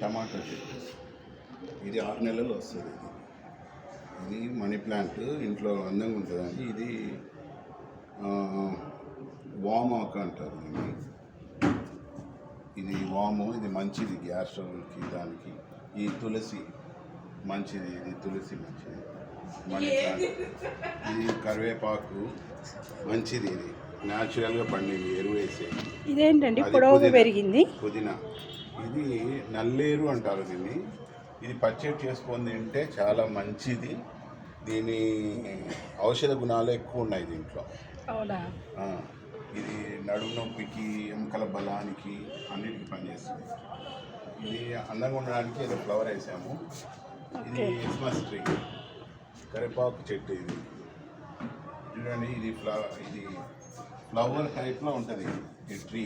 టమాటా చెట్టు. ఇది ఆరు నెలలు వస్తుంది ఇది. ఇది మనీ ప్లాంట్ ఇంట్లో అందంగా ఉంటుందండి ఇది వామాక్ అంటారు దీన్ని. ఇది వాము ఇది మంచిది గ్యాస్ ట్రబుల్కి దానికి. ఈ తులసి మంచిది ఇది తులసి మంచిది. Money plant. ఇది కరివేపాకు మంచిది ఇది. న్యాచురల్గా పండింది ఎరువు వేసేది ఇదేంటండి? పొడవుగా పుదీనా. పెరిగింది. పుదీనా. ఇది నల్లేరు అంటారు దీన్ని. ఇది పచ్చడి చేసుకొని తింటే చాలా మంచిది. దీని ఔషధ గుణాలు ఎక్కువ ఉన్నాయి దీంట్లో. ఇది నడుము నొప్పికి ఎముకల బలానికి అన్నిటికీ పనిచేస్తుంది. ఇది అందంగా ఉండడానికి ఏదో ఫ్లవర్ వేసాము. ఇది. Christmas tree. కరివేపాకు చెట్టు ఇది. చూడండి ఇది ఫ్లవర్ ఇది ఫ్లవర్ టైప్లో ఉంటుంది ఈ ట్రీ.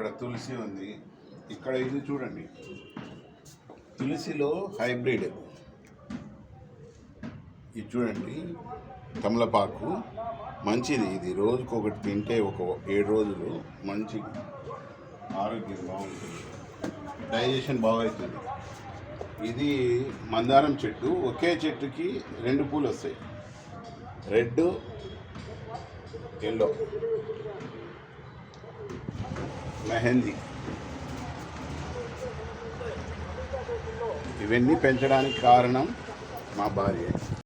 ఇక్కడ తులసి ఉంది. ఇక్కడ ఇది చూడండి. తులసిలో హైబ్రిడ్. ఇది చూడండి. తమలపాకు. మంచిది ఇది. రోజుకు ఒకటి తింటే ఒక ఏడు రోజులు మంచి ఆరోగ్యం బాగుంటుంది. డైజెషన్ బాగవుతుంది ఇది మందారం చెట్టు. ఒకే చెట్టుకి రెండు పూలు వస్తాయి రెడ్ ఎల్లో. మెహందీ. ఇవన్నీ పెంచడానికి కారణం మా భార్య.